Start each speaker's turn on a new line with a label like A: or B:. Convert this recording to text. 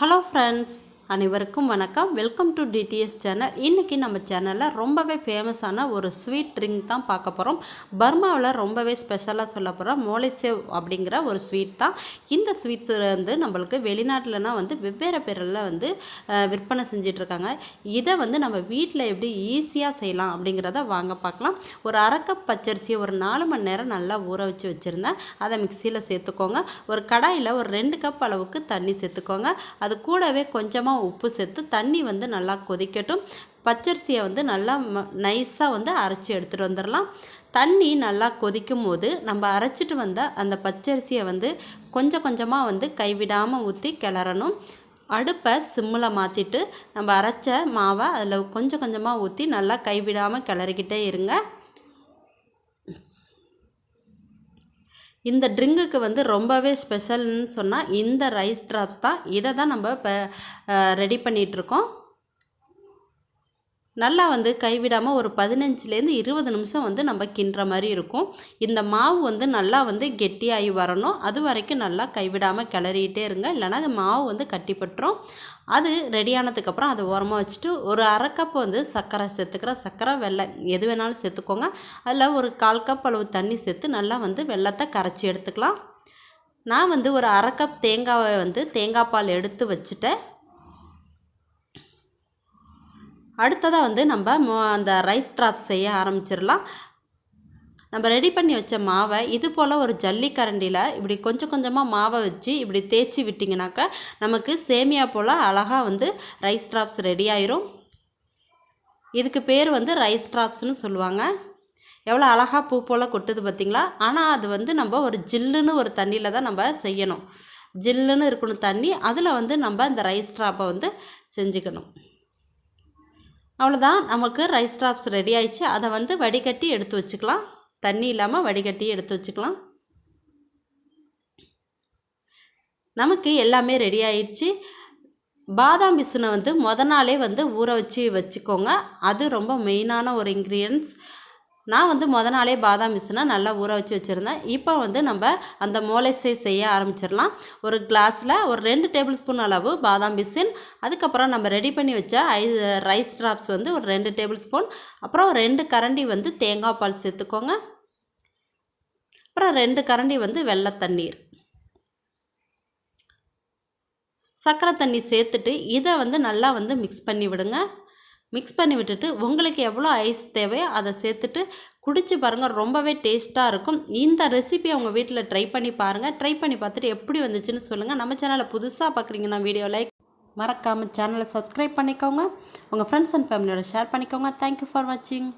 A: Hello friends, அனைவருக்கும் வணக்கம். Welcome to TDS channel இன்றைக்கி நம்ம சேனலில் ரொம்பவே ஃபேமஸான ஒரு ஸ்வீட் ட்ரிங்க் தான் பார்க்க போகிறோம் பர்மாவில் ரொம்பவே ஸ்பெஷலாக சொல்ல போகிறோம் மோலிசேவ் அப்படிங்கிற ஒரு ஸ்வீட் தான். இந்த ஸ்வீட்ஸ் வந்து நம்மளுக்கு வெளிநாட்டிலனா வந்து வெவ்வேறு பேரில் வந்து விற்பனை செஞ்சிட்ருக்காங்க. இதை வந்து நம்ம வீட்டில் எப்படி ஈஸியாக செய்யலாம் அப்படிங்கிறத வாங்க பார்க்கலாம். ஒரு அரை கப் பச்சரிசியை ஒரு நாலு மணி நேரம் நல்லா ஊற வச்சு வச்சுருந்தேன். அதை மிக்சியில் சேர்த்துக்கோங்க. ஒரு கடாயில் ஒரு ரெண்டு கப் அளவுக்கு தண்ணி சேர்த்துக்கோங்க. அது கூடவே கொஞ்சமாக உப்பு சேர்த்து தண்ணி வந்து நல்லா கொதிக்கட்டும். பச்சரிசியை வந்து நல்லா நைஸாக வந்து அரைச்சி எடுத்துகிட்டு வந்துடலாம். தண்ணி நல்லா கொதிக்கும் போது நம்ம அரைச்சிட்டு வந்த அந்த பச்சரிசியை வந்து கொஞ்சம் கொஞ்சமாக வந்து கைவிடாமல் ஊற்றி கிளறணும். அடுப்பை சிம்மில் மாற்றிட்டு நம்ம அரைச்ச மாவை அதில் கொஞ்சம் கொஞ்சமாக ஊற்றி நல்லா கைவிடாமல் கிளறிக்கிட்டே இருங்க. இந்த ட்ரிங்குக்கு வந்து ரொம்பவே ஸ்பெஷல்னு சொன்னால் இந்த ரைஸ் ட்ராப்ஸ் தான். இதை தான் நம்ம இப்போ ரெடி பண்ணிகிட்ருக்கோம் நல்லா வந்து கைவிடாமல் ஒரு பதினஞ்சுலேருந்து இருபது நிமிஷம் வந்து நம்ம கிண்டுற மாதிரி இருக்கும். இந்த மாவு வந்து நல்லா வந்து கெட்டியாகி வரணும். அது வரைக்கும் நல்லா கைவிடாமல் கிளறிக்கிட்டே இருங்க. இல்லைனா மாவு வந்து கட்டிப்பட்டுரும் அது ரெடியானதுக்கப்புறம் அதை ஓரமாக வச்சுட்டு ஒரு அரை கப் வந்து சர்க்கரை சேர்த்துக்கிறேன். சர்க்கரை வெள்ளை எது வேணாலும் சேர்த்துக்கோங்க. அதில் ஒரு கால் கப் அளவு தண்ணி சேர்த்து நல்லா வந்து வெள்ளத்தை கரைச்சி எடுத்துக்கலாம். நான் வந்து ஒரு அரை கப் தேங்காவை வந்து தேங்காய் பால் எடுத்து வச்சுட்டேன். அடுத்ததாக வந்து நம்ம அந்த ரைஸ் ட்ராப்ஸ் செய்ய ஆரம்பிச்சிடலாம். நம்ம ரெடி பண்ணி வச்ச மாவை இது போல் ஒரு ஜல்லிக்கரண்டியில் இப்படி கொஞ்சம் கொஞ்சமாக மாவை வச்சு இப்படி தேய்ச்சி விட்டிங்கனாக்கா நமக்கு சேமியா போல் அழகாக வந்து ரைஸ் ட்ராப்ஸ் ரெடி ஆயிரும். இதுக்கு பேர் வந்து ரைஸ் ட்ராப்ஸ்னு சொல்லுவாங்க. எவ்வளோ அழகாக பூ போல் கொட்டுது பார்த்திங்களா ஆனால் அது வந்து நம்ம ஒரு ஜில்லுன்னு ஒரு தண்ணியில் தான் நம்ம செய்யணும். ஜில்லுன்னு இருக்கணும் தண்ணி அதில் வந்து நம்ம இந்த ரைஸ் ட்ராப்பை வந்து செஞ்சுக்கணும். அவ்வளோதான் நமக்கு ரைஸ் ட்ராப்ஸ் ரெடி ஆயிடுச்சு. அதை வந்து வடிகட்டி எடுத்து வச்சுக்கலாம். தண்ணி இல்லாமல் வடிகட்டி எடுத்து வச்சுக்கலாம். நமக்கு எல்லாமே ரெடி ஆயிடுச்சு. பாதாம் பிசுனை வந்து மொதல் நாளே வந்து ஊற வச்சு வச்சுக்கோங்க. அது ரொம்ப மெயினான ஒரு இன்க்ரீடியன்ஸ் நான் வந்து மொதல் நாளே பாதாம் பிசுனை நல்லா ஊற வச்சு வச்சுருந்தேன். இப்போ வந்து நம்ம அந்த மோலைசை செய்ய ஆரம்பிச்சிடலாம். ஒரு கிளாஸில் ஒரு ரெண்டு டேபிள் ஸ்பூன் அளவு பாதாம் பிசின் அதுக்கப்புறம் நம்ம ரெடி பண்ணி வச்ச ஐ ரைஸ் ட்ராப்ஸ் வந்து ஒரு ரெண்டு டேபிள் ஸ்பூன் அப்புறம் ரெண்டு கரண்டி வந்து தேங்காய் பால் சேர்த்துக்கோங்க. அப்புறம் ரெண்டு கரண்டி வந்து வெள்ளை தண்ணீர். சர்க்கரை தண்ணி சேர்த்துட்டு இதை வந்து நல்லா வந்து மிக்ஸ் பண்ணி விடுங்க. மிக்ஸ் பண்ணி விட்டுட்டு உங்களுக்கு எவ்வளோ ஐஸ் தேவையோ அதை சேர்த்துட்டு குடிச்சு பாருங்கள் ரொம்பவே டேஸ்ட்டாக இருக்கும். இந்த ரெசிபி உங்கள் வீட்டில் ட்ரை பண்ணி பாருங்கள் ட்ரை பண்ணி பார்த்துட்டு எப்படி வந்துச்சுன்னு சொல்லுங்கள் நம்ம சேனலை புதுசாக பார்க்குறீங்கன்னா வீடியோ லைக் மறக்காமல் சேனலை சப்ஸ்கிரைப் பண்ணிக்கோங்க. உங்கள் ஃப்ரெண்ட்ஸ் அண்ட் ஃபேமிலியோட ஷேர் பண்ணிக்கோங்க. தேங்க்யூ ஃபார் வாட்சிங்